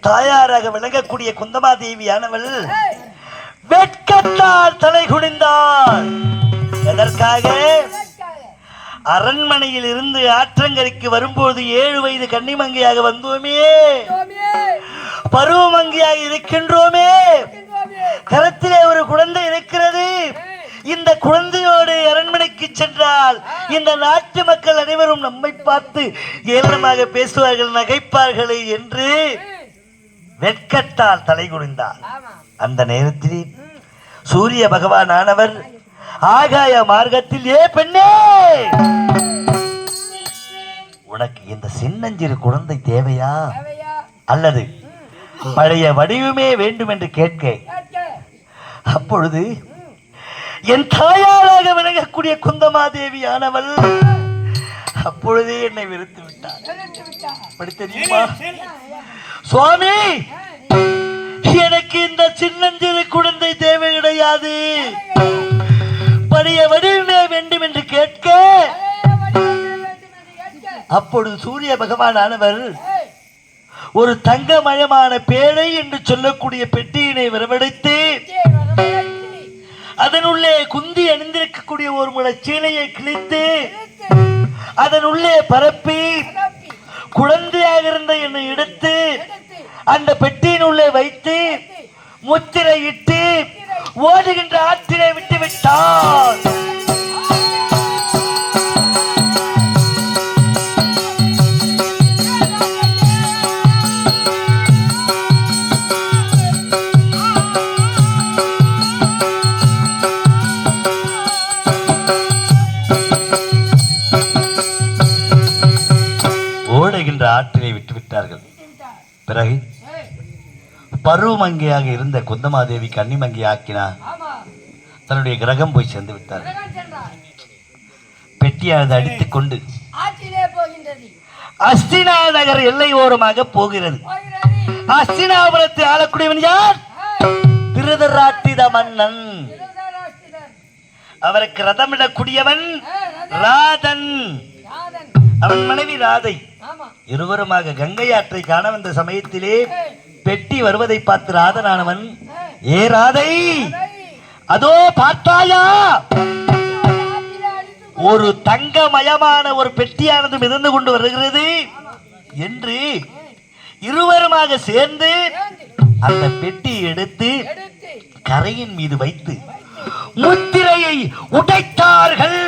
தாயாராக விளங்கக்கூடிய குந்தமாதேவியானவள் வெட்கத்தால் தலை குனிந்தாள். எதற்காக? அரண்மனையில் இருந்து ஆற்றங்கரைக்கு வரும்போது ஏழு வயது கன்னிமங்கையாக வந்தோமே. பருவமங்கையாக இருக்கின்றோமே. கரத்திலே ஒரு குழந்தை இருக்கிறது. இந்த குழந்தையோடு அரண்மனைக்கு சென்றால் இந்த நாட்டு மக்கள் அனைவரும் நம்மை பார்த்து ஏளனமாக பேசுவார்கள் நகைப்பார்களே என்று. வெட்கத்தால் தலை குனிந்தார். அந்த நேரத்தில் சூரிய பகவான் ஆனவர் ஆகாய மார்க்கத்தில் ஏ பெண்ணே! உனக்கு இந்த சின்னஞ்சிறு குழந்தை தேவையா? அல்லது பழைய வடிவமே வேண்டும் என்று கேட்க. அப்பொழுது என் தாயாராக விளங்கக்கூடிய குந்தமாதேவி ஆனவள் அப்பொழுதே என்னை வெறுத்து விட்டார் அப்படி தெரியுமா? சுவாமி எனக்கு இந்த சின்னஞ்சிறு குழந்தை தேவை கிடையாது. பழைய வடிவமே வேண்டும் என்று கேட்க. அப்பொழுது சூரிய பகவானானவர் ஒரு தங்கமயமான பேழை என்று சொல்லக்கூடிய பெட்டியினை வரவழைத்து அதனுள்ளே குந்தி அணிந்திருக்கக்கூடிய ஒரு முளை சீனையை கிழித்து அதனுள்ளே பரப்பி குழந்தையாக இருந்த என்னை எடுத்து அந்த பெட்டியின் உள்ளே வைத்து முத்திரையிட்டு ஓடுகின்ற ஆற்றினை விட்டு விட்டான் ஆற்றினை விட்டு விட்டார்கள். பிறகு பருவமங்கையாக இருந்த குந்தமாதேவி கன்னிமங்கை ஆக்கினார். தன்னுடைய கிரகம் போய் சேர்ந்து விட்டார். பெட்டியானது அடித்துக் கொண்டு அஸ்தினா நகர் எல்லை ஓரமாக போகிறது. அஸ்தினாபுரத்தை ஆளக்கூடியவன் யார்? திருதராட்டித மன்னன். அவருக்கு ரதமிடக்கூடியவன். ராதன். அவன் மனைவி ராதை. இருவருமாக கங்கை ஆற்றை காண வந்த சமயத்திலே பெட்டி வருவதை பார்த்து ராதனானவன் ஏ ராதை அதோ பார்த்தாயா? ஒரு தங்கமயமான ஒரு பெட்டியானது மிதந்து கொண்டு வருகிறது என்று இருவருமாக சேர்ந்து அந்த பெட்டியை எடுத்து கரையின் மீது வைத்து முத்திரையை உடைத்தார்கள்.